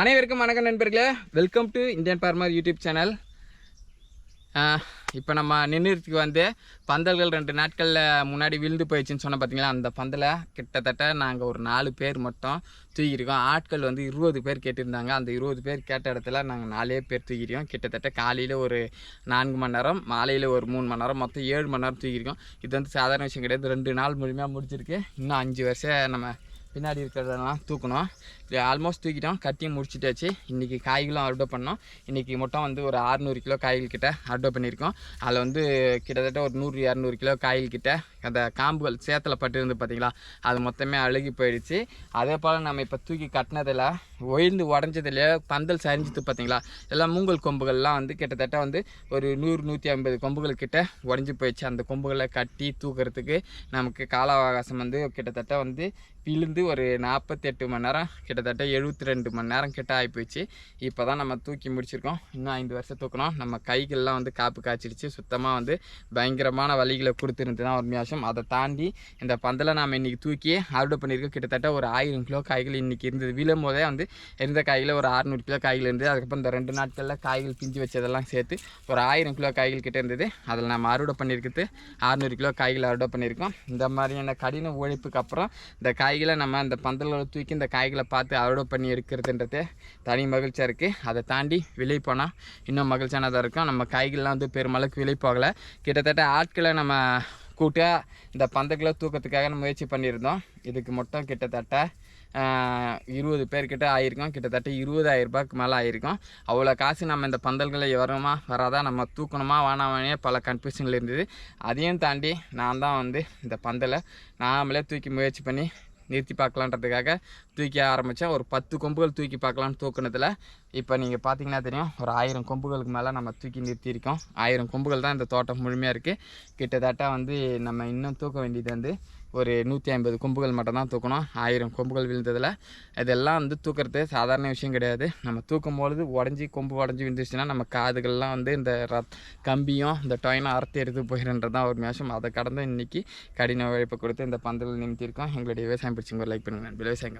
அனைவருக்கும் வணக்கம் நண்பர்களே. Welcome to Indian farmer YouTube channel இப்போ நம்ம நின்றுக்கு வந்து பந்தல்கள் ரெண்டு நாட்களில் முன்னாடி விழுந்து போயிடுச்சுன்னு சொன்ன பார்த்தீங்களா அந்த பந்தலை கிட்டத்தட்ட நாங்கள் ஒரு நாலு பேர் மட்டும் தூக்கியிருக்கோம். ஆட்கள் வந்து இருபது பேர் கேட்டிருந்தாங்க. அந்த இருபது பேர் கேட்ட இடத்துல நாங்கள் நாலே பேர் தூக்கிருக்கோம் கிட்டத்தட்ட காலையில் ஒரு நான்கு மணி நேரம் மாலையில் ஒரு மூணு மணி நேரம் மொத்தம் ஏழு மணி நேரம் தூக்கியிருக்கோம். இது வந்து சாதாரண விஷயம் கிடையாது. ரெண்டு நாள் முழுமையாக முடிச்சிருக்கு இன்னும் அஞ்சு வருஷம் நம்ம பின்னாடி இருக்கிறதெல்லாம் தூக்கணும். ஆல்மோஸ்ட் தூக்கிட்டோம். கட்டியும் முடிச்சிட்டாச்சு. இன்றைக்கி காய்களும் அறுவடை பண்ணோம். இன்றைக்கி மொத்தம் வந்து ஒரு அறுநூறு கிலோ காய்கள் கிட்ட அறுவடை பண்ணியிருக்கோம். அதில் வந்து கிட்டத்தட்ட ஒரு நூறு இரநூறு கிலோ காய்கள் கிட்ட அந்த காம்புகள் சேத்துல பட்டு பார்த்தீங்களா அது மொத்தமே அழுகி போயிடுச்சு. அதே போல் நம்ம இப்போ தூக்கி கட்டினதில் ஒயிந்து உடஞ்சதுல பந்தல் சரிஞ்சது பார்த்தீங்களா எல்லாம் மூங்கல் கொம்புகள்லாம் வந்து கிட்டத்தட்ட வந்து ஒரு நூறு நூற்றி ஐம்பது கொம்புகள் கிட்ட உடஞ்சி போயிடுச்சு. அந்த கொம்புகளை கட்டி தூக்கிறதுக்கு நமக்கு கால அவகாசம் வந்து கிட்டத்தட்ட வந்து விழுந்து ஒரு நாற்பத்தெட்டு மணி நேரம் கிட்ட கிட்டத்தட்ட எழுபத்தி ரெண்டு மணி நேரம் கிட்ட ஆகிப்போச்சு இப்போ தான் நம்ம தூக்கி முடிச்சிருக்கோம். இன்னும் ஐந்து வருஷம் தூக்கணும் நம்ம கைகள்லாம் வந்து காப்பு காய்ச்சிடுச்சு. சுத்தமாக வந்து பயங்கரமான வழிகளை கொடுத்துருந்து தான் உண்மையாசம் அதை தாண்டி இந்த பந்தலை நாம் இன்றைக்கி தூக்கி அறுவடை பண்ணியிருக்கோம். கிட்டத்தட்ட ஒரு ஆயிரம் கிலோ காய்கள் இன்றைக்கி இருந்தது. விழும் போதே வந்து இருந்த காய்கள் ஒரு அறுநூறு கிலோ காய்கள் இருந்தது. அதுக்கப்புறம் இந்த ரெண்டு நாட்களில் காய்கள் பிஞ்சு வச்சதெல்லாம் சேர்த்து ஒரு ஆயிரம் கிலோ காய்கள் கிட்டே இருந்தது. அதில் நம்ம அறுவடை பண்ணியிருக்கிறது அறுநூறு கிலோ காய்கள் அறுவடை பண்ணியிருக்கோம். இந்த மாதிரியான கடின உழைப்புக்கு அப்புறம் இந்த காய்களை நம்ம அந்த பந்தல்களை தூக்கி இந்த காய்களை பார்த்து அறுவடை பண்ணி எடுக்கிறதுன்றதே தனி மகிழ்ச்சியாக இருக்குது அதை தாண்டி விலை போனால் இன்னும் மகிழ்ச்சியானதாக இருக்கும். நம்ம காய்கறிலாம் வந்து பெருமளவுக்கு விலை போகலை. கிட்டத்தட்ட ஆட்களை நம்ம கூட்ட இந்த பந்தக்கிலோ தூக்கத்துக்காக நம்ம முயற்சி பண்ணியிருந்தோம். இதுக்கு மட்டும் கிட்டத்தட்ட இருபது பேர்கிட்ட ஆயிருக்கோம். கிட்டத்தட்ட இருபதாயிரம் ரூபாய்க்கு மேலே ஆயிருக்கும். அவ்வளோ காசு நம்ம இந்த பந்தல்களை வரணுமா வராதா நம்ம தூக்கணுமா வேணாமே பல கன்ஃபியூஷனில் இருந்தது. அதையும் தாண்டி நான் தான் வந்து இந்த பந்தலை நாமளே தூக்கி முயற்சி பண்ணி நிறுத்தி பார்க்கலான்றதுக்காக தூக்கி ஆரம்பித்தேன் ஒரு பத்து கொம்புகள் தூக்கி பார்க்கலான்னு தூக்குனதில் இப்போ நீங்கள் பார்த்தீங்கன்னா தெரியும் ஒரு ஆயிரம் கொம்புகளுக்கு மேலே நம்ம தூக்கி நிறுத்தியிருக்கோம். ஆயிரம் கொம்புகள் தான் இந்த தோட்டம் முழுமையாக இருக்குது கிட்டத்தட்ட வந்து நம்ம இன்னும் தூக்க வேண்டியது வந்து ஒரு நூற்றி ஐம்பது கொம்புகள் மட்டும்தான் தூக்கணும். ஆயிரம் கொம்புகள் விழுந்ததில் இதெல்லாம் வந்து தூக்கிறது சாதாரண விஷயம் கிடையாது. நம்ம தூக்கும் பொழுது உடஞ்சி கொம்பு உடஞ்சி விழுந்துச்சுன்னா நம்ம காதுகள்லாம் வந்து இந்த ரத் கம்பியும் இந்த டொயினும் அறுத்து எடுத்து போயிடுன்றது தான் ஒரு மேஷம் அதை கடந்து இன்றைக்கி கடின உழைப்பை கொடுத்து இந்த பந்தல் நிமித்திருக்கோம். எங்களுடைய விவசாயம் பிடிச்சிங்க ஒரு லைக் பண்ணுங்கள் விவசாயம்